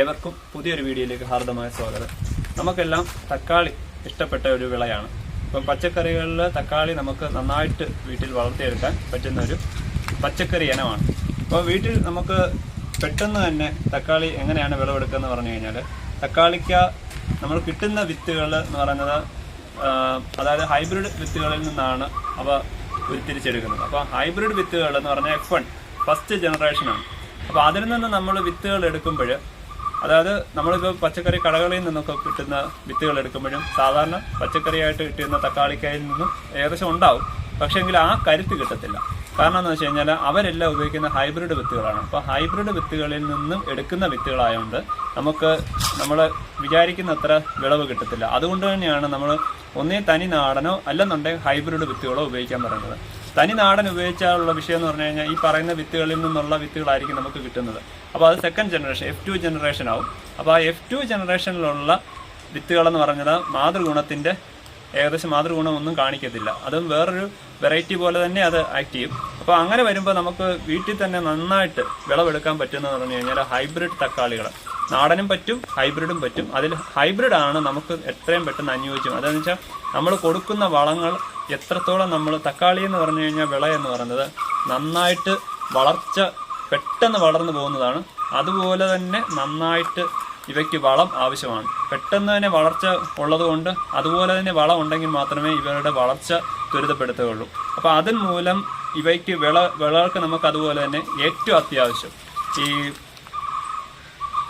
ഏവർക്കും പുതിയൊരു വീഡിയോയിലേക്ക് ഹാർദമായ സ്വാഗതം. നമുക്കെല്ലാം തക്കാളി ഇഷ്ടപ്പെട്ട ഒരു വിളയാണ്. ഇപ്പം പച്ചക്കറികളിൽ തക്കാളി നമുക്ക് നന്നായിട്ട് വീട്ടിൽ വളർത്തിയെടുക്കാൻ പറ്റുന്ന ഒരു പച്ചക്കറി ഇനമാണ്. അപ്പോൾ വീട്ടിൽ നമുക്ക് പെട്ടെന്ന് തന്നെ തക്കാളി എങ്ങനെയാണ് വിളവെടുക്കുന്നത് പറഞ്ഞു കഴിഞ്ഞാൽ തക്കാളിക്ക നമ്മൾ കിട്ടുന്ന വിത്തുകൾ എന്ന് പറയുന്നത് അതായത് ഹൈബ്രിഡ് വിത്തുകളിൽ നിന്നാണ് അവ ഉരുത്തിരിച്ചെടുക്കുന്നത്. അപ്പോൾ ഹൈബ്രിഡ് വിത്തുകൾ എന്ന് പറഞ്ഞാൽ എഫ് വൺ ഫസ്റ്റ് ജനറേഷനാണ്. അപ്പോൾ അതിൽ നിന്ന് നമ്മൾ വിത്തുകൾ എടുക്കുമ്പോൾ അതായത് നമ്മളിപ്പോൾ പച്ചക്കറി കടകളിൽ നിന്നൊക്കെ കിട്ടുന്ന വിത്തുകൾ എടുക്കുമ്പോഴും സാധാരണ പച്ചക്കറിയായിട്ട് കിട്ടുന്ന തക്കാളിക്കായിൽ നിന്നും ഏകദേശം ഉണ്ടാവും. പക്ഷേങ്കിൽ ആ കരുത്ത് കിട്ടത്തില്ല. കാരണം എന്ന് വെച്ച് കഴിഞ്ഞാൽ അവരെല്ലാം ഉപയോഗിക്കുന്ന ഹൈബ്രിഡ് വിത്തുകളാണ്. അപ്പോൾ ഹൈബ്രിഡ് വിത്തുകളിൽ നിന്നും എടുക്കുന്ന വിത്തുകളായതുകൊണ്ട് നമുക്ക് നമ്മൾ വിചാരിക്കുന്ന അത്ര വിളവ് കിട്ടത്തില്ല. അതുകൊണ്ട് തന്നെയാണ് നമ്മൾ ഒന്നേ തനി നാടനോ അല്ലെന്നുണ്ടെങ്കിൽ ഹൈബ്രിഡ് വിത്തുകളോ ഉപയോഗിക്കാൻ പറയുന്നത്. തനി നാടൻ ഉപയോഗിച്ചാലുള്ള വിഷയം എന്ന് പറഞ്ഞു കഴിഞ്ഞാൽ ഈ പറയുന്ന വിത്തുകളിൽ നിന്നുള്ള വിത്തുകളായിരിക്കും നമുക്ക് കിട്ടുന്നത്. അപ്പോൾ അത് second generation F two generation ആവും. അപ്പോൾ ആ എഫ് ടു ജനറേഷനിലുള്ള വിത്തുകളെന്ന് പറഞ്ഞത് മാതൃഗുണത്തിന്റെ ഏകദേശം മാതൃഗുണം ഒന്നും കാണിക്കത്തില്ല. അതും വേറൊരു വെറൈറ്റി പോലെ തന്നെ അത് ആക്ട് ചെയ്യും. അപ്പോൾ അങ്ങനെ വരുമ്പോൾ നമുക്ക് വീട്ടിൽ തന്നെ നന്നായിട്ട് വിളവെടുക്കാൻ പറ്റുന്നതെന്ന് പറഞ്ഞു കഴിഞ്ഞാൽ ഹൈബ്രിഡ് തക്കാളികൾ. നാടനും പറ്റും ഹൈബ്രിഡും പറ്റും. അതിൽ ഹൈബ്രിഡാണ് നമുക്ക് എത്രയും പെട്ടെന്ന് അനുയോജ്യം. അതെന്ന് വെച്ചാൽ നമ്മൾ കൊടുക്കുന്ന വളങ്ങൾ എത്രത്തോളം നമ്മൾ തക്കാളി എന്ന് പറഞ്ഞു കഴിഞ്ഞാൽ വിള എന്ന് പറയുന്നത് നന്നായിട്ട് വളർച്ച പെട്ടെന്ന് വളർന്നു പോകുന്നതാണ്. അതുപോലെ തന്നെ നന്നായിട്ട് ഇവയ്ക്ക് വളം ആവശ്യമാണ്. പെട്ടെന്ന് തന്നെ വളർച്ച ഉള്ളതുകൊണ്ട് അതുപോലെ തന്നെ വളം ഉണ്ടെങ്കിൽ മാത്രമേ ഇവരുടെ വളർച്ച ത്വരിതപ്പെടുത്തുകയുള്ളൂ. അപ്പോൾ അതിന് മൂലം ഇവയ്ക്ക് വിള വിളകൾക്ക് നമുക്ക് അതുപോലെ തന്നെ ഏറ്റവും അത്യാവശ്യം ഈ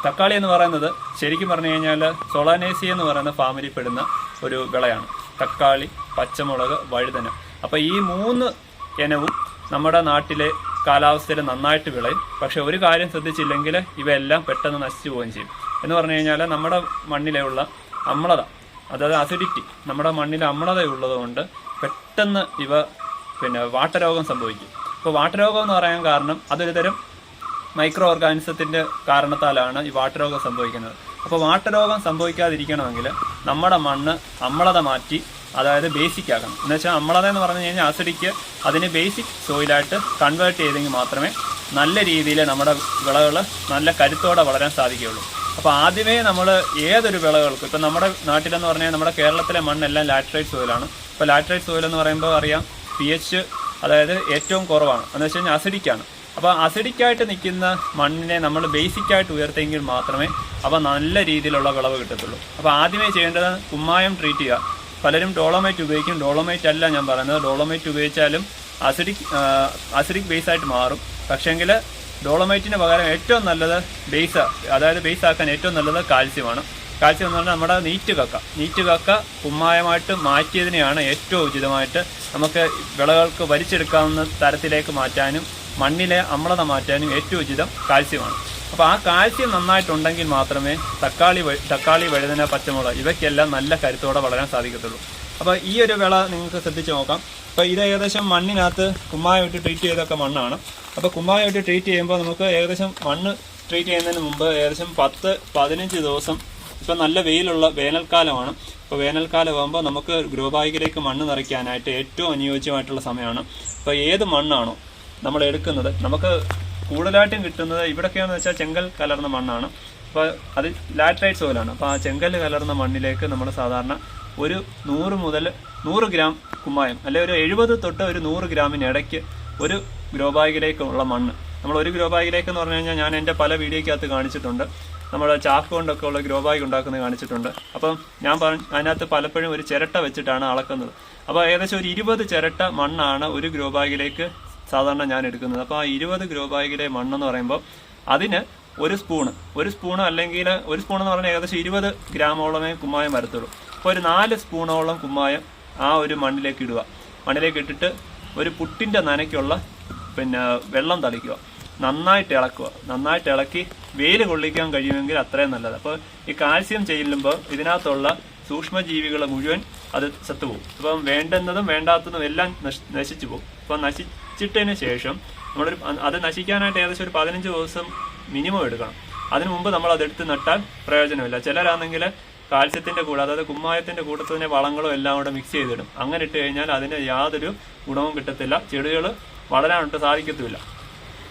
തക്കാളി എന്ന് പറയുന്നത് ശരിക്കും പറഞ്ഞു കഴിഞ്ഞാൽ സോളാനേസി എന്ന് പറയുന്ന ഫാമിലി പെടുന്ന ഒരു വിളയാണ്. തക്കാളി പച്ചമുളക് വഴുതന. അപ്പോൾ ഈ മൂന്ന് ഇനവും നമ്മുടെ നാട്ടിലെ കാലാവസ്ഥയിൽ നന്നായിട്ട് വിളയും. പക്ഷേ ഒരു കാര്യം ശ്രദ്ധിച്ചില്ലെങ്കിൽ ഇവയെല്ലാം പെട്ടെന്ന് നശിച്ചു പോവുകയും ചെയ്യും. എന്ന് പറഞ്ഞു കഴിഞ്ഞാൽ നമ്മുടെ മണ്ണിലുള്ള അമ്ലത അതായത് അസിഡിറ്റി നമ്മുടെ മണ്ണിൽ അമ്ലത ഉള്ളതുകൊണ്ട് പെട്ടെന്ന് ഇവ പിന്നെ വാട്ടരോഗം സംഭവിക്കും. അപ്പോൾ വാട്ടരോഗം എന്ന് പറയാൻ കാരണം അതൊരു തരം മൈക്രോ ഓർഗാനിസത്തിന്റെ കാരണത്താലാണ് ഈ വാട്ടരോഗം സംഭവിക്കുന്നത്. അപ്പോൾ വാട്ടരോഗം സംഭവിക്കാതിരിക്കണമെങ്കിൽ നമ്മുടെ മണ്ണ് അമ്ലത മാറ്റി അതായത് ബേസിക് ആക്കണം. എന്ന് വെച്ചാൽ നമ്മളതെന്ന് പറഞ്ഞു കഴിഞ്ഞാൽ അസിഡിക്ക് അതിന് ബേസിക് സോയിലായിട്ട് കൺവേർട്ട് ചെയ്തെങ്കിൽ മാത്രമേ നല്ല രീതിയിൽ നമ്മുടെ വിളകൾ നല്ല കരുത്തോടെ വളരാൻ സാധിക്കുകയുള്ളൂ. അപ്പോൾ ആദ്യമേ നമ്മൾ ഏതൊരു വിളകൾക്കും ഇപ്പം നമ്മുടെ നാട്ടിലെന്ന് പറഞ്ഞാൽ നമ്മുടെ കേരളത്തിലെ മണ്ണെല്ലാം ലാറ്ററൈറ്റ് സോയിലാണ് ഇപ്പോൾ ലാറ്ററൈറ്റ് സോയിൽ എന്ന് പറയുമ്പോൾ അറിയാം പി എച്ച് അതായത് ഏറ്റവും കുറവാണ്. എന്ന് വെച്ച് കഴിഞ്ഞാൽ അസിഡിക്കാണ് അപ്പോൾ അസിഡിക്കായിട്ട് നിൽക്കുന്ന മണ്ണിനെ നമ്മൾ ബേസിക്കായിട്ട് ഉയർത്തിയെങ്കിൽ മാത്രമേ അവ നല്ല രീതിയിലുള്ള വിളവ് കിട്ടത്തുള്ളൂ. അപ്പോൾ ആദ്യമേ ചെയ്യേണ്ടത് കുമ്മായം ട്രീറ്റ് ചെയ്യുക. പലരും ഡോളോമൈറ്റ് ഉപയോഗിക്കും. ഡോളോമൈറ്റ് അല്ല ഞാൻ പറയുന്നത്. ഡോളോമൈറ്റ് ഉപയോഗിച്ചാലും അസിഡിക് അസിഡിക് ബേസ് ആയിട്ട് മാറും. പക്ഷേങ്കിൽ ഡോളോമൈറ്റിന് പകരം ഏറ്റവും നല്ലത് ബേസ് അതായത് ബേസ് ആക്കാൻ ഏറ്റവും നല്ലത് കാൽസ്യമാണ് കാൽസ്യം എന്ന് പറഞ്ഞാൽ നമ്മുടെ നീറ്റ് കക്ക. നീറ്റ് കക്ക കുമ്മായമായിട്ട് മാറ്റിയതിനെയാണ് ഏറ്റവും ഉചിതമായിട്ട് നമുക്ക് വിളകൾക്ക് വലിച്ചെടുക്കാവുന്ന തരത്തിലേക്ക് മാറ്റാനും മണ്ണിലെ അമ്ലത മാറ്റാനും ഏറ്റവും ഉചിതം കാൽസ്യമാണ് അപ്പോൾ ആ കാൽസ്യം നന്നായിട്ടുണ്ടെങ്കിൽ മാത്രമേ തക്കാളി തക്കാളി വഴുതന പച്ചമുളക് ഇവയ്ക്കെല്ലാം നല്ല കരുത്തോടെ വളരാൻ സാധിക്കത്തുള്ളൂ. അപ്പോൾ ഈ ഒരു വിള നിങ്ങൾക്ക് ശ്രദ്ധിച്ച് നോക്കാം. അപ്പോൾ ഇത് ഏകദേശം മണ്ണിനകത്ത് കുമ്മായമിട്ട് ട്രീറ്റ് ചെയ്തൊക്കെ മണ്ണാണ്. അപ്പോൾ കുമ്മായമിട്ട് ട്രീറ്റ് ചെയ്യുമ്പോൾ നമുക്ക് ഏകദേശം മണ്ണ് ട്രീറ്റ് ചെയ്യുന്നതിന് മുമ്പ് ഏകദേശം പത്ത് പതിനഞ്ച് ദിവസം ഇപ്പൊ നല്ല വെയിലുള്ള വേനൽക്കാലമാണ്. ഇപ്പോൾ വേനൽക്കാലം ആകുമ്പോൾ നമുക്ക് ഗ്രോബാഗിലേക്ക് മണ്ണ് നിറയ്ക്കാനായിട്ട് ഏറ്റവും അനുയോജ്യമായിട്ടുള്ള സമയമാണ്. അപ്പോൾ ഏത് മണ്ണാണോ നമ്മൾ എടുക്കുന്നത് നമുക്ക് കൂടുതലായിട്ടും കിട്ടുന്നത് ഇവിടെയൊക്കെയാന്ന് വെച്ചാൽ ചെങ്കൽ കലർന്ന മണ്ണാണ്. അപ്പോൾ അത് ലാറ്ററൈറ്റ് സോയിലാണ്. അപ്പോൾ ആ ചെങ്കൽ കലർന്ന മണ്ണിലേക്ക് നമ്മൾ സാധാരണ ഒരു നൂറ് മുതൽ നൂറ് ഗ്രാം കുമ്മായം അല്ലെ ഒരു എഴുപത് തൊട്ട് ഒരു നൂറ് ഗ്രാമിന് ഇടയ്ക്ക് ഒരു ഗ്രോ ബാഗിലേക്കുള്ള മണ്ണ്. നമ്മൾ ഒരു ഗ്രോ ബാഗിലേക്ക് എന്ന് പറഞ്ഞു കഴിഞ്ഞാൽ ഞാൻ എന്റെ പല വീഡിയോയ്ക്കകത്ത് കാണിച്ചിട്ടുണ്ട്. നമ്മൾ ചാക്ക് കൊണ്ടൊക്കെ ഉള്ള ഗ്രോ ബാഗ് ഉണ്ടാക്കുന്നത് കാണിച്ചിട്ടുണ്ട്. അപ്പം ഞാൻ പറഞ്ഞ അതിനകത്ത് പലപ്പോഴും ഒരു ചിരട്ട വെച്ചിട്ടാണ് അളക്കുന്നത്. അപ്പോൾ ഏകദേശം ഒരു ഇരുപത് ചിരട്ട മണ്ണാണ് ഒരു ഗ്രോ ബാഗിലേക്ക് സാധാരണ ഞാൻ എടുക്കുന്നത്. അപ്പോൾ ആ ഇരുപത് ഗ്രോ ബാഗിലെ മണ്ണെന്ന് പറയുമ്പോൾ അതിന് ഒരു സ്പൂണ്. ഒരു സ്പൂണ് അല്ലെങ്കിൽ ഒരു സ്പൂൺ എന്ന് പറഞ്ഞാൽ ഏകദേശം ഇരുപത് ഗ്രാമോളമേ കുമ്മായം വരത്തുള്ളൂ. അപ്പോൾ ഒരു നാല് സ്പൂണോളം കുമ്മായം ആ ഒരു മണ്ണിലേക്ക് ഇടുക. മണ്ണിലേക്ക് ഇട്ടിട്ട് ഒരു പുട്ടിന്റെ നനയ്ക്കുള്ള പിന്നെ വെള്ളം തളിക്കുക. നന്നായിട്ട് ഇളക്കുക. നന്നായിട്ട് ഇളക്കി വെയിൽ കൊള്ളിക്കാൻ കഴിയുമെങ്കിൽ അത്രയും നല്ലത്. അപ്പോൾ ഈ കാൽസ്യം ചെല്ലുമ്പോൾ ഇതിനകത്തുള്ള സൂക്ഷ്മജീവികൾ മുഴുവൻ അത് ചത്തുപോകും അപ്പം വേണ്ടുന്നതും വേണ്ടാത്തതും എല്ലാം നശി നശിച്ചു പോകും. അപ്പം നശിച്ചിട്ടതിന് ശേഷം നമ്മളൊരു അത് നശിക്കാനായിട്ട് ഏകദേശം ഒരു പതിനഞ്ച് ദിവസം മിനിമം എടുക്കണം. അതിനു മുമ്പ് നമ്മൾ അതെടുത്ത് നട്ടാൽ പ്രയോജനമില്ല. ചിലരാണെങ്കിൽ കാൽസ്യത്തിന്റെ കൂടെ അതായത് കുമ്മായത്തിന്റെ കൂട്ടത്തിൽ തന്നെ വളങ്ങളും എല്ലാം കൂടെ മിക്സ് ചെയ്തിടും. അങ്ങനെ ഇട്ട് കഴിഞ്ഞാൽ അതിന് യാതൊരു ഗുണവും കിട്ടത്തില്ല. ചെടികൾ വളരാനായിട്ട് സാധിക്കത്തുമില്ല.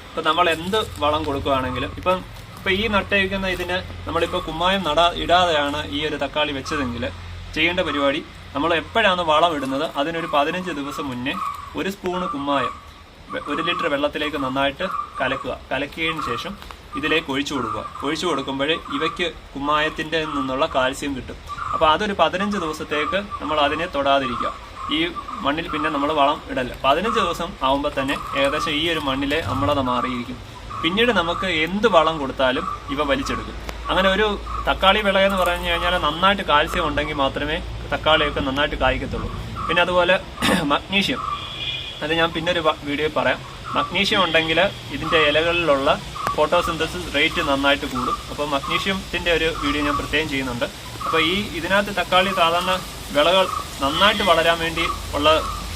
ഇപ്പം നമ്മൾ എന്ത് വളം കൊടുക്കുകയാണെങ്കിലും ഇപ്പം ഇപ്പം ഈ നട്ടയിക്കുന്ന ഇതിന് നമ്മളിപ്പോൾ കുമ്മായം നടാ ഇടാതെയാണ് ഈ ഒരു തക്കാളി വെച്ചതെങ്കിൽ ചെയ്യേണ്ട പരിപാടി നമ്മൾ എപ്പോഴാണ് വളം ഇടുന്നത്? അതിനൊരു പതിനഞ്ച് ദിവസം മുന്നേ ഒരു സ്പൂണ് കുമ്മായം ഒരു ലിറ്റർ വെള്ളത്തിലേക്ക് നന്നായിട്ട് കലക്കുക. കലക്കിയതിന് ശേഷം ഇതിലേക്ക് ഒഴിച്ചു കൊടുക്കുക. ഒഴിച്ചു കൊടുക്കുമ്പോൾ ഇവയ്ക്ക് കുമ്മായത്തിന്റെ നിന്നുള്ള കാൽസ്യം കിട്ടും. അപ്പോൾ അതൊരു പതിനഞ്ച് ദിവസത്തേക്ക് നമ്മൾ അതിനെ തൊടാതിരിക്കുക. ഈ മണ്ണിൽ പിന്നെ നമ്മൾ വളം ഇടല്ല. പതിനഞ്ച് ദിവസം ആകുമ്പോൾ തന്നെ ഏകദേശം ഈ ഒരു മണ്ണിലെ അമ്ലത മാറിയിരിക്കും. പിന്നീട് നമുക്ക് എന്ത് വളം കൊടുത്താലും ഇവ വലിച്ചെടുക്കും. അങ്ങനെ ഒരു തക്കാളി വിളയെന്ന് പറഞ്ഞു കഴിഞ്ഞാൽ നന്നായിട്ട് കാൽസ്യം ഉണ്ടെങ്കിൽ മാത്രമേ തക്കാളിയൊക്കെ നന്നായിട്ട് കായ്ക്കത്തുള്ളൂ. പിന്നെ അതുപോലെ മഗ്നീഷ്യം. അത് ഞാൻ പിന്നൊരു വീഡിയോ പറയാം. മഗ്നീഷ്യം ഉണ്ടെങ്കിൽ ഇതിന്റെ ഇലകളിലുള്ള ഫോട്ടോസിന്തസിസ് റേറ്റ് നന്നായിട്ട് കൂടും. അപ്പോൾ മഗ്നീഷ്യത്തിന്റെ ഒരു വീഡിയോ ഞാൻ പ്രത്യേകം ചെയ്യുന്നുണ്ട്. അപ്പോൾ ഈ ഇതിനകത്ത് തക്കാളി സാധാരണ വിളകൾ നന്നായിട്ട് വളരാൻ വേണ്ടി ഉള്ള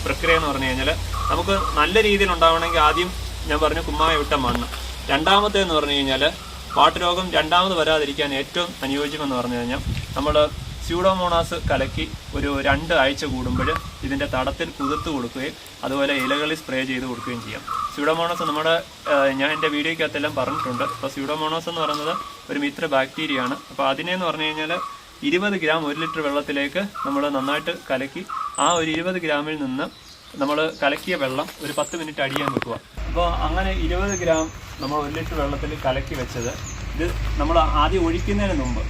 പ്രക്രിയ എന്ന് പറഞ്ഞു കഴിഞ്ഞാൽ നമുക്ക് നല്ല രീതിയിൽ ഉണ്ടാവണമെങ്കിൽ ആദ്യം ഞാൻ പറഞ്ഞു കുമ്മായ വിട്ട മണ്ണ്. രണ്ടാമത്തേന്ന് പറഞ്ഞു കഴിഞ്ഞാൽ പാട്ടുരോഗം രണ്ടാമത് വരാതിരിക്കാൻ ഏറ്റവും അനുയോജ്യമെന്ന് പറഞ്ഞു കഴിഞ്ഞാൽ നമ്മൾ സ്യൂഡോമോണാസ് കലക്കി ഒരു രണ്ട് ആഴ്ച കൂടുമ്പോൾ ഇതിന്റെ തടത്തിൽ കുതിർത്ത് കൊടുക്കുകയും അതുപോലെ ഇലകളിൽ സ്പ്രേ ചെയ്ത് കൊടുക്കുകയും ചെയ്യാം. സ്യൂഡോമോണാസ് നമ്മുടെ ഞാൻ എന്റെ വീഡിയോയ്ക്കകത്തെല്ലാം പറഞ്ഞിട്ടുണ്ട്. അപ്പോൾ സ്യൂഡോമോണാസ് എന്ന് പറയുന്നത് ഒരു മിത്ര ബാക്ടീരിയ ആണ് അപ്പോൾ അതിനെന്ന് പറഞ്ഞു കഴിഞ്ഞാൽ ഇരുപത് ഗ്രാം ഒരു ലിറ്റർ വെള്ളത്തിലേക്ക് നമ്മൾ നന്നായിട്ട് കലക്കി ആ ഒരു ഇരുപത് ഗ്രാമിൽ നിന്ന് നമ്മൾ കലക്കിയ വെള്ളം ഒരു പത്ത് മിനിറ്റ് അടിയാൻ വെക്കുക. അപ്പോൾ അങ്ങനെ ഇരുപത് ഗ്രാം നമ്മൾ ഒരു ലിറ്റർ വെള്ളത്തിൽ കലക്കി വെച്ചത് ഇത് നമ്മൾ ആദ്യം ഒഴിക്കുന്നതിന് മുമ്പ്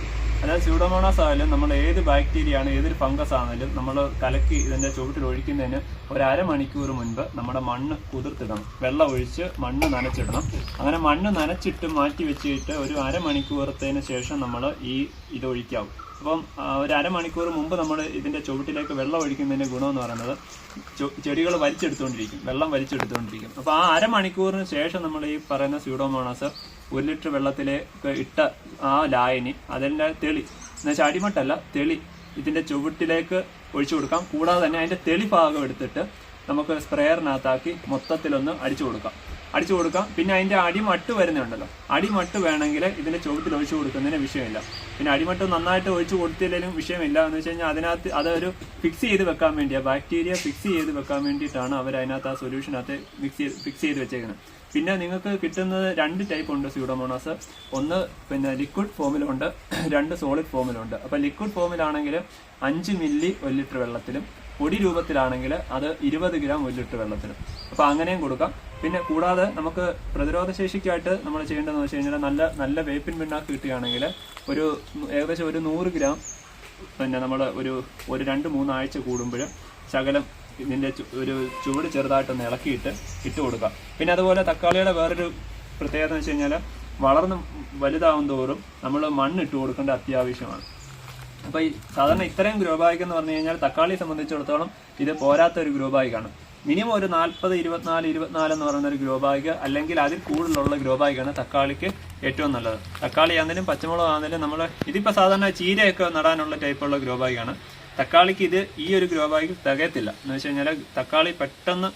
അതായത് സ്യൂഡോമോണാസ് ആയാലും നമ്മൾ ഏത് ബാക്ടീരിയ ആണ് ഏതൊരു ഫംഗസ് ആണെങ്കിലും നമ്മൾ കലക്കി ഇതിന്റെ ചുവട്ടിൽ ഒഴിക്കുന്നതിന് ഒരു അരമണിക്കൂർ മുൻപ് നമ്മുടെ മണ്ണ് കുതിർത്തിടണം. വെള്ളം ഒഴിച്ച് മണ്ണ് നനച്ചിടണം. അങ്ങനെ മണ്ണ് നനച്ചിട്ട് മാറ്റി വെച്ചിട്ട് ഒരു അരമണിക്കൂറത്തേന് ശേഷം നമ്മൾ ഈ ഇത് ഒഴിക്കാവും അപ്പം ഒരു അരമണിക്കൂർ മുമ്പ് നമ്മൾ ഇതിന്റെ ചുവട്ടിലേക്ക് വെള്ളം ഒഴിക്കുന്നതിന്റെ ഗുണമെന്ന് പറയുന്നത് ചെടികൾ വലിച്ചെടുത്തുകൊണ്ടിരിക്കും. വെള്ളം വലിച്ചെടുത്തുകൊണ്ടിരിക്കും. അപ്പോൾ ആ അരമണിക്കൂറിന് ശേഷം നമ്മൾ ഈ പറയുന്ന സ്യൂഡോമോണാസ് ഒരു ലിറ്റർ വെള്ളത്തിലേക്ക് ഇട്ട ആ ലായനി അതിന്റെ തെളി. എന്നുവെച്ചാൽ അടിമട്ടല്ല തെളി. ഇതിന്റെ ചുവട്ടിലേക്ക് ഒഴിച്ചു കൊടുക്കാം. കൂടാതെ തന്നെ അതിന്റെ തെളി ഭാഗം എടുത്തിട്ട് നമുക്ക് സ്പ്രെയറിനകത്താക്കി മൊത്തത്തിലൊന്ന് അടിച്ചു കൊടുക്കാം. അടിച്ചു കൊടുക്കാം. പിന്നെ അതിന്റെ അടിമട്ട് വരുന്നുണ്ടല്ലോ. അടിമട്ട് വേണമെങ്കിൽ ഇതിന്റെ ചുവട്ടിൽ ഒഴിച്ചു കൊടുക്കുന്നതിന് വിഷയമില്ല. പിന്നെ അടിമട്ട് നന്നായിട്ട് ഒഴിച്ചു കൊടുത്തില്ലെങ്കിലും വിഷയമില്ല. എന്ന് വെച്ച് കഴിഞ്ഞാൽ അതിനകത്ത് അതൊരു ഫിക്സ് ചെയ്ത് വെക്കാൻ വേണ്ടിയാണ് ബാക്ടീരിയ ഫിക്സ് ചെയ്ത് വെക്കാൻ വേണ്ടിയിട്ടാണ് അവർ അതിനകത്ത് ആ സൊല്യൂഷനകത്ത് മിക്സ് ചെയ്ത് ഫിക്സ് ചെയ്ത് വെച്ചേക്കുന്നത് പിന്നെ നിങ്ങൾക്ക് കിട്ടുന്നത് രണ്ട് ടൈപ്പ് ഉണ്ട് സ്യൂഡോമോണാസ് ഒന്ന് പിന്നെ ലിക്വിഡ് ഫോമിലുണ്ട് രണ്ട് സോളിഡ് ഫോമിലുണ്ട് അപ്പോൾ ലിക്വിഡ് ഫോമിലാണെങ്കിൽ അഞ്ച് മില്ലി ഒരു ലിറ്റർ വെള്ളത്തിലും പൊടി രൂപത്തിലാണെങ്കിൽ അത് ഇരുപത് ഗ്രാം ഒരു ലിറ്റർ വെള്ളത്തിലും. അപ്പോൾ അങ്ങനെയും കൊടുക്കാം. പിന്നെ കൂടാതെ നമുക്ക് പ്രതിരോധ ശേഷിക്കായിട്ട് നമ്മൾ ചെയ്യേണ്ടതെന്ന് വെച്ച് കഴിഞ്ഞാൽ നല്ല നല്ല വേപ്പിൻ പിണ്ണാക്ക് കിട്ടുകയാണെങ്കിൽ ഒരു ഏകദേശം ഒരു നൂറ് ഗ്രാം പിന്നെ നമ്മൾ ഒരു ഒരു രണ്ട് മൂന്നാഴ്ച കൂടുമ്പോൾ ശകലം ഇതിന്റെ ഒരു ചൂട് ചെറുതായിട്ടൊന്ന് ഇളക്കിയിട്ട് ഇട്ട് കൊടുക്കുക പിന്നെ അതുപോലെ തക്കാളിയുടെ വേറൊരു പ്രത്യേകത എന്ന് വെച്ച് കഴിഞ്ഞാൽ വളർന്ന് വലുതാവും തോറും നമ്മൾ മണ്ണ് ഇട്ട് കൊടുക്കേണ്ട അത്യാവശ്യമാണ്. അപ്പോൾ ഈ സാധാരണ ഇത്രയും ഗ്രോ ബാഗ് എന്ന് പറഞ്ഞു കഴിഞ്ഞാൽ തക്കാളിയെ സംബന്ധിച്ചിടത്തോളം ഇത് പോരാത്ത ഒരു ഗ്രോ ബാഗാണ് മിനിമം ഒരു നാൽപ്പത് ഇരുപത്തിനാല് ഇരുപത്തിനാല് എന്ന് പറയുന്ന ഒരു ഗ്രോ ബാഗ് അല്ലെങ്കിൽ അതിൽ കൂടുതലുള്ള ഗ്രോ ബാഗാണ് തക്കാളിക്ക് ഏറ്റവും നല്ലത്. തക്കാളി ആണെങ്കിലും പച്ചമുളക് ആണെങ്കിലും നമ്മൾ ഇതിപ്പോൾ സാധാരണ ചീരയൊക്കെ നടാനുള്ള ടൈപ്പുള്ള ഗ്രോ ബാഗാണ് തക്കാളിക്ക് ഇത് ഈ ഒരു ഗ്രോ ബാഗിൽ തികയത്തില്ല. എന്ന് വെച്ച് കഴിഞ്ഞാൽ തക്കാളി പെട്ടെന്ന്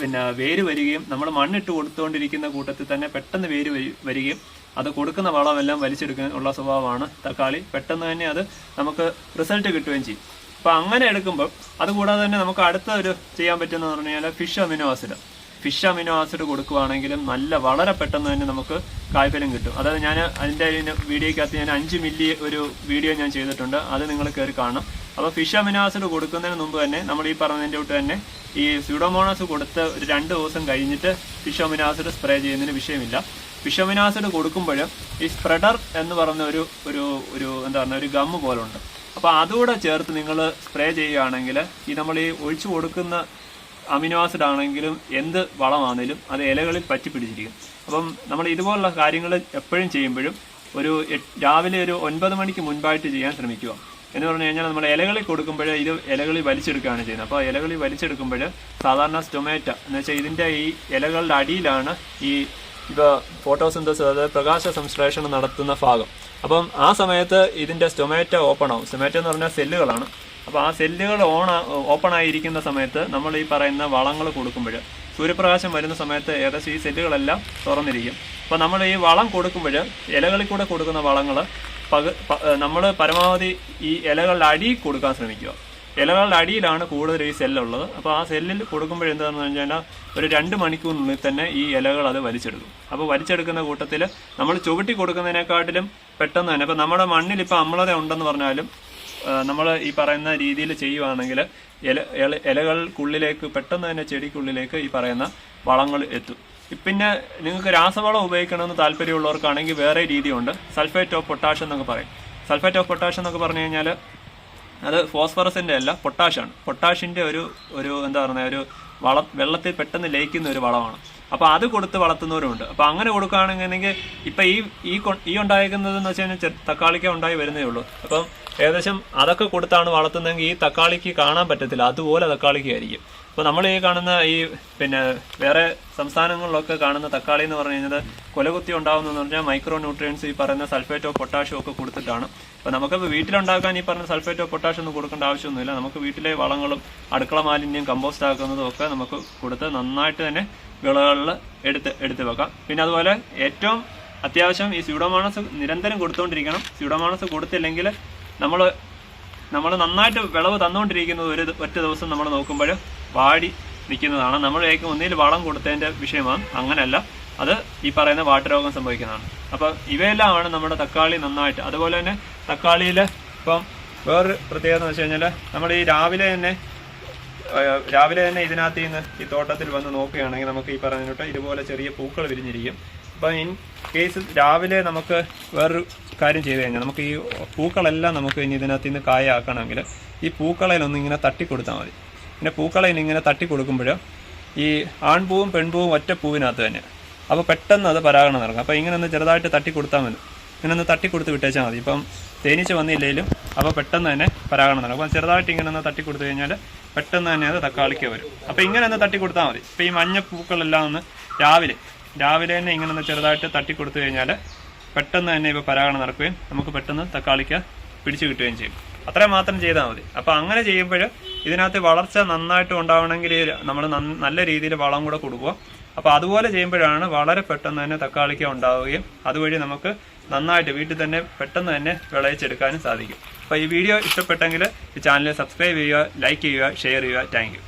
പിന്നെ വേര് വരികയും നമ്മൾ മണ്ണിട്ട് കൊടുത്തുകൊണ്ടിരിക്കുന്ന കൂട്ടത്തിൽ തന്നെ പെട്ടെന്ന് വേര് വരി- വരികയും അത് കൊടുക്കുന്ന വളമെല്ലാം വലിച്ചെടുക്കുന്ന ഉള്ള സ്വഭാവമാണ് തക്കാളി. പെട്ടെന്ന് തന്നെ അത് നമുക്ക് റിസൾട്ട് കിട്ടുകയും ചെയ്യും. അപ്പോൾ അങ്ങനെ എടുക്കുമ്പോൾ അതുകൂടാതെ തന്നെ നമുക്ക് അടുത്ത ഒരു ചെയ്യാൻ പറ്റുന്ന പറഞ്ഞു കഴിഞ്ഞാൽ fish amino acid. Fish amino acid കൊടുക്കുവാണെങ്കിലും നല്ല വളരെ പെട്ടെന്ന് തന്നെ നമുക്ക് കായ്ഫലം കിട്ടും. അതായത് ഞാൻ അതിന്റെ വീഡിയോയ്ക്കകത്ത് ഞാൻ അഞ്ച് മില്ലി ഒരു വീഡിയോ ഞാൻ ചെയ്തിട്ടുണ്ട്. അത് നിങ്ങൾ കയറി കാണണം അപ്പോൾ ഫിഷ് അമിനോ ആസിഡ് കൊടുക്കുന്നതിന് മുമ്പ് തന്നെ നമ്മൾ ഈ പറഞ്ഞതിന്റെ കൂട്ട് തന്നെ ഈ സ്യൂഡോമോണാസ് കൊടുത്ത ഒരു രണ്ട് ദിവസം കഴിഞ്ഞിട്ട് ഫിഷ് അമിനോ ആസിഡ് സ്പ്രേ ചെയ്യുന്നതിന് വിഷയമില്ല. ഫിഷ് അമിനോ ആസിഡ് കൊടുക്കുമ്പോൾ ഈ സ്പ്രെഡർ എന്ന് പറയുന്ന ഒരു ഒരു ഒരു എന്താ പറയുക ഒരു ഗമ്മ് പോലെ ഉണ്ട് അപ്പോൾ അതുകൂടെ ചേർത്ത് നിങ്ങൾ സ്പ്രേ ചെയ്യുകയാണെങ്കിൽ ഈ നമ്മൾ ഈ ഒഴിച്ചു കൊടുക്കുന്ന അമിനോ ആസിഡ് ആണെങ്കിലും എന്ത് വളമാണെങ്കിലും അത് ഇലകളിൽ പറ്റി പിടിച്ചിരിക്കും. അപ്പം നമ്മൾ ഇതുപോലുള്ള കാര്യങ്ങൾ എപ്പോഴും ചെയ്യുമ്പോഴും ഒരു രാവിലെ ഒരു ഒൻപത് മണിക്ക് മുൻപായിട്ട് ചെയ്യാൻ ശ്രമിക്കുക. എന്ന് പറഞ്ഞു കഴിഞ്ഞാൽ നമ്മൾ ഇലകളിൽ കൊടുക്കുമ്പോൾ ഇത് ഇലകളിൽ വലിച്ചെടുക്കുകയാണ് ചെയ്യുന്നത്. അപ്പോൾ ഇലകളിൽ വലിച്ചെടുക്കുമ്പോൾ സാധാരണ സ്റ്റൊമാറ്റ എന്ന് വെച്ചാൽ ഇതിന്റെ ഈ ഇലകളുടെ അടിയിലാണ് ഈ ഇപ്പോൾ ഫോട്ടോസിന്തസിസ് അതായത് പ്രകാശ സംശ്ലേഷണം നടത്തുന്ന ഭാഗം. അപ്പം ആ സമയത്ത് ഇതിന്റെ സ്റ്റൊമാറ്റ ഓപ്പൺ ആവും. സ്റ്റൊമാറ്റ എന്ന് പറഞ്ഞാൽ സെല്ലുകളാണ് അപ്പോൾ ആ സെല്ലുകൾ ഓൺ ഓപ്പൺ ആയിരിക്കുന്ന സമയത്ത് നമ്മൾ ഈ പറയുന്ന വളങ്ങൾ കൊടുക്കുമ്പോൾ സൂര്യപ്രകാശം വരുന്ന സമയത്ത് ഏകദേശം ഈ സെല്ലുകളെല്ലാം തുറന്നിരിക്കും. അപ്പോൾ നമ്മൾ ഈ വളം കൊടുക്കുമ്പോൾ ഇലകളിൽ കൂടെ കൊടുക്കുന്ന വളങ്ങൾ പക നമ്മൾ പരമാവധി ഈ ഇലകളുടെ അടിയിൽ കൊടുക്കാൻ ശ്രമിക്കുക. ഇലകളുടെ അടിയിലാണ് കൂടുതൽ ഈ സെല്ലുള്ളത്. അപ്പോൾ ആ സെല്ലിൽ കൊടുക്കുമ്പോൾ എന്താണെന്ന് വെച്ചാൽ ഒരു രണ്ട് മണിക്കൂറിനുള്ളിൽ തന്നെ ഈ ഇലകൾ അത് വലിച്ചെടുക്കും. അപ്പോൾ വലിച്ചെടുക്കുന്ന കൂട്ടത്തിൽ നമ്മൾ ചുവട്ടി കൊടുക്കുന്നതിനെക്കാട്ടിലും പെട്ടെന്ന് തന്നെ ഇപ്പോൾ നമ്മുടെ മണ്ണിൽ ഇപ്പോൾ അമ്ലത ഉണ്ടെന്ന് പറഞ്ഞാലും നമ്മൾ ഈ പറയുന്ന രീതിയിൽ ചെയ്യുവാണെങ്കിൽ ഇല ഇലകൾക്കുള്ളിലേക്ക് പെട്ടെന്ന് തന്നെ ചെടിക്കുള്ളിലേക്ക് ഈ പറയുന്ന വളങ്ങൾ എത്തും. പിന്നെ നിങ്ങൾക്ക് രാസവളം ഉപയോഗിക്കണമെന്ന് താല്പര്യമുള്ളവർക്കാണെങ്കിൽ വേറെ രീതിയുണ്ട്. സൾഫേറ്റ് ഓഫ് പൊട്ടാഷ് എന്നൊക്കെ പറയും. സൾഫേറ്റ് ഓഫ് പൊട്ടാഷ് എന്നൊക്കെ പറഞ്ഞു കഴിഞ്ഞാൽ അത് ഫോസ്ഫറസിന്റെ അല്ല പൊട്ടാഷാണ് പൊട്ടാഷിന്റെ ഒരു ഒരു എന്താ പറയുക ഒരു വള വെള്ളത്തിൽ പെട്ടെന്ന് ലയിക്കുന്ന ഒരു വളമാണ്. അപ്പോൾ അത് കൊടുത്ത് വളർത്തുന്നവരുമുണ്ട്. അപ്പോൾ അങ്ങനെ കൊടുക്കുകയാണെങ്കിൽ ഇപ്പം ഈ ഈ ഈ ഉണ്ടായിരിക്കുന്നതെന്ന് വെച്ച് കഴിഞ്ഞാൽ തക്കാളിക്ക ഉണ്ടായി വരുന്നേ ഉള്ളൂ. അപ്പം ഏകദേശം അതൊക്കെ കൊടുത്താണ് വളർത്തുന്നതെങ്കിൽ ഈ തക്കാളിക്ക് കാണാൻ പറ്റത്തില്ല. അതുപോലെ തക്കാളിക്ക് ആയിരിക്കും. അപ്പോൾ നമ്മൾ ഈ കാണുന്ന ഈ പിന്നെ വേറെ സംസ്ഥാനങ്ങളിലൊക്കെ കാണുന്ന തക്കാളി എന്ന് പറഞ്ഞു കഴിഞ്ഞാൽ കൊലകുത്തി ഉണ്ടാകുന്നതെന്ന് പറഞ്ഞാൽ മൈക്രോ ന്യൂട്രിയൻസ് ഈ പറയുന്ന സൾഫേറ്റോ പൊട്ടാഷോ ഒക്കെ കൊടുത്തിട്ടാണ്. അപ്പോൾ നമുക്കിപ്പോൾ വീട്ടിലുണ്ടാക്കാൻ ഈ പറഞ്ഞ സൾഫേറ്റോ പൊട്ടാഷ്യം ഒന്നും കൊടുക്കേണ്ട ആവശ്യമൊന്നുമില്ല. നമുക്ക് വീട്ടിലെ വളങ്ങളും അടുക്കള മാലിന്യം കമ്പോസ്റ്റ് ആക്കുന്നതും ഒക്കെ നമുക്ക് കൊടുത്ത് നന്നായിട്ട് തന്നെ വിളകളിൽ എടുത്ത് എടുത്ത് വെക്കാം. പിന്നെ അതുപോലെ ഏറ്റവും അത്യാവശ്യം ഈ സ്യൂഡോമോണസ് നിരന്തരം കൊടുത്തുകൊണ്ടിരിക്കണം സ്യൂഡോമോണസ് കൊടുത്തില്ലെങ്കിൽ നമ്മൾ നമ്മൾ നന്നായിട്ട് വിളവ് തന്നുകൊണ്ടിരിക്കുന്നത് ഒരു ഒറ്റ ദിവസം നമ്മൾ നോക്കുമ്പോൾ വാടി നിൽക്കുന്നതാണ്. നമ്മളേക്കും ഒന്നിൽ വളം കൊടുത്തതിന്റെ വിഷയമാണ്. അങ്ങനെയല്ല അത് ഈ പറയുന്ന വാട്ടരോഗം സംഭവിക്കുന്നതാണ്. അപ്പോൾ ഇവയെല്ലാമാണ് നമ്മുടെ തക്കാളി നന്നായിട്ട്. അതുപോലെ തന്നെ തക്കാളിയിൽ ഇപ്പം വേറൊരു പ്രത്യേകത എന്ന് വെച്ച് കഴിഞ്ഞാൽ നമ്മൾ ഈ രാവിലെ തന്നെ രാവിലെ തന്നെ ഇതിനകത്ത് നിന്ന് ഈ തോട്ടത്തിൽ വന്ന് നോക്കുകയാണെങ്കിൽ നമുക്ക് ഈ പറഞ്ഞിട്ട് ഇതുപോലെ ചെറിയ പൂക്കൾ വിരിഞ്ഞിരിക്കും. അപ്പം ഇൻ കേസ് രാവിലെ നമുക്ക് വേറൊരു കാര്യം ചെയ്ത് കഴിഞ്ഞാൽ നമുക്ക് ഈ പൂക്കളെല്ലാം നമുക്ക് ഇനി ഇതിനകത്ത് നിന്ന് കായ ആക്കണമെങ്കിൽ ഈ പൂക്കളയിലൊന്നിങ്ങനെ തട്ടിക്കൊടുത്താൽ തട്ടി കൊടുത്താൽ മതി. പിന്നെ പൂക്കളെ ഇങ്ങനെ തട്ടി കൊടുക്കുമ്പോൾ ഈ ആൺപൂവും പെൺപൂവും ഒറ്റ പൂവിനകത്ത് തന്നെ. അപ്പോൾ പെട്ടെന്ന് അത് പരാഗണം നടക്കും. അപ്പോൾ ഇങ്ങനെ ഒന്ന് ചെറുതായിട്ട് തട്ടി കൊടുത്താൽ മതി. ഇങ്ങനെ ഒന്ന് തട്ടി കൊടുത്ത് വിട്ടേച്ചാൽ മതി. ഇപ്പം തേനീച്ച വന്നില്ലെങ്കിലും അപ്പോൾ പെട്ടെന്ന് തന്നെ പരാഗണം നടക്കും. അപ്പം ചെറുതായിട്ട് ഇങ്ങനെ ഒന്ന് തട്ടി കൊടുത്തു കഴിഞ്ഞാൽ പെട്ടെന്ന് തന്നെ അത് തക്കാളിക്ക് വരും. അപ്പോൾ ഇങ്ങനെ ഒന്ന് തട്ടി കൊടുത്താൽ മതി. ഇപ്പോൾ ഈ മഞ്ഞ പൂക്കളെല്ലാം ഒന്ന് രാവിലെ രാവിലെ തന്നെ ഇങ്ങനെ ഒന്ന് ചെറുതായിട്ട് തട്ടി കൊടുത്തു കഴിഞ്ഞാൽ പെട്ടെന്ന് തന്നെ ഇപ്പോൾ പരാഗണം നടക്കുകയും നമുക്ക് പെട്ടെന്ന് തക്കാളിക്ക് പിടിച്ചു കിട്ടുകയും ചെയ്യും. അത്രയും മാത്രം ചെയ്താൽ മതി. അപ്പോൾ അങ്ങനെ ചെയ്യുമ്പോൾ ഇതിനകത്ത് വളർച്ച നന്നായിട്ട് ഉണ്ടാവണമെങ്കിൽ നമ്മൾ നല്ല രീതിയിൽ വളം കൂടെ കൊടുക്കുക. അപ്പോൾ അതുപോലെ ചെയ്യുമ്പോഴാണ് വളരെ പെട്ടെന്ന് തന്നെ തക്കാളിക്ക ഉണ്ടാവുകയും അതുവഴി നമുക്ക് നന്നായിട്ട് വീട്ടിൽ തന്നെ പെട്ടെന്ന് തന്നെ വിളയിച്ചെടുക്കാനും സാധിക്കും. അപ്പോൾ ഈ വീഡിയോ ഇഷ്ടപ്പെട്ടെങ്കിൽ ഈ ചാനൽ സബ്സ്ക്രൈബ് ചെയ്യുക ലൈക്ക് ചെയ്യുക ഷെയർ ചെയ്യുക. താങ്ക്